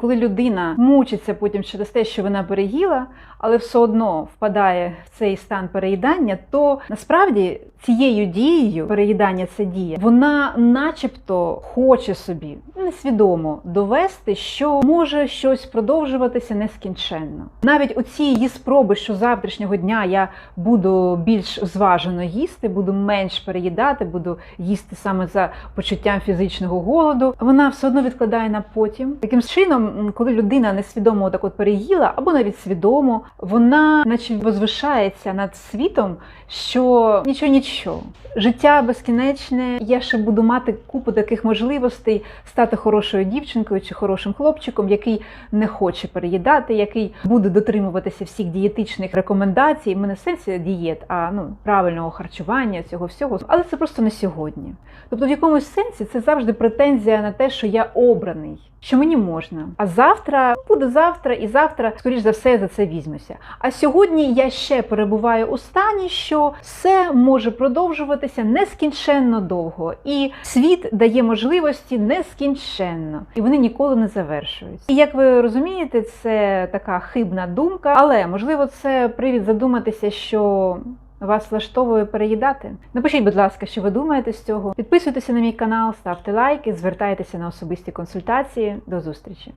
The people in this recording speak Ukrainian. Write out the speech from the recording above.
коли людина мучиться потім через те, що вона переїла, але все одно впадає в цей стан переїдання, то насправді цією дією переїдання це дія, вона, начебто, хоче собі несвідомо довести, що може щось продовжуватися нескінченно. Навіть оці її спроби, що завтрашнього дня я буду більш зважено їсти, буду менш переїдати, буду їсти саме за почуттям фізичного голоду. Вона все одно відкладає на потім. Таким чином, коли людина несвідомо так от переїла, або навіть свідомо, вона, наче возвишається над світом, що нічого нічого. Життя безкінечне. Я ще буду мати купу таких можливостей стати хорошою дівчинкою чи хорошим хлопчиком, який не хоче переїдати, який буде дотримуватися всіх дієтичних рекомендацій. Ми не в сенсі дієт, а ну правильного харчування, цього всього. Але це просто не сьогодні. Тобто, в якомусь сенсі це завжди претензія на те, що я обраний. Що мені можна, а завтра буде завтра, і завтра, скоріш за все, за це візьмуся. А сьогодні я ще перебуваю у стані, що все може продовжуватися нескінченно довго, і світ дає можливості нескінченно, і вони ніколи не завершуються. І як ви розумієте, це така хибна думка, але можливо це привід задуматися, що. Вас влаштовує переїдати? Напишіть, будь ласка, що ви думаєте з цього. Підписуйтеся на мій канал, ставте лайки, звертайтеся на особисті консультації. До зустрічі!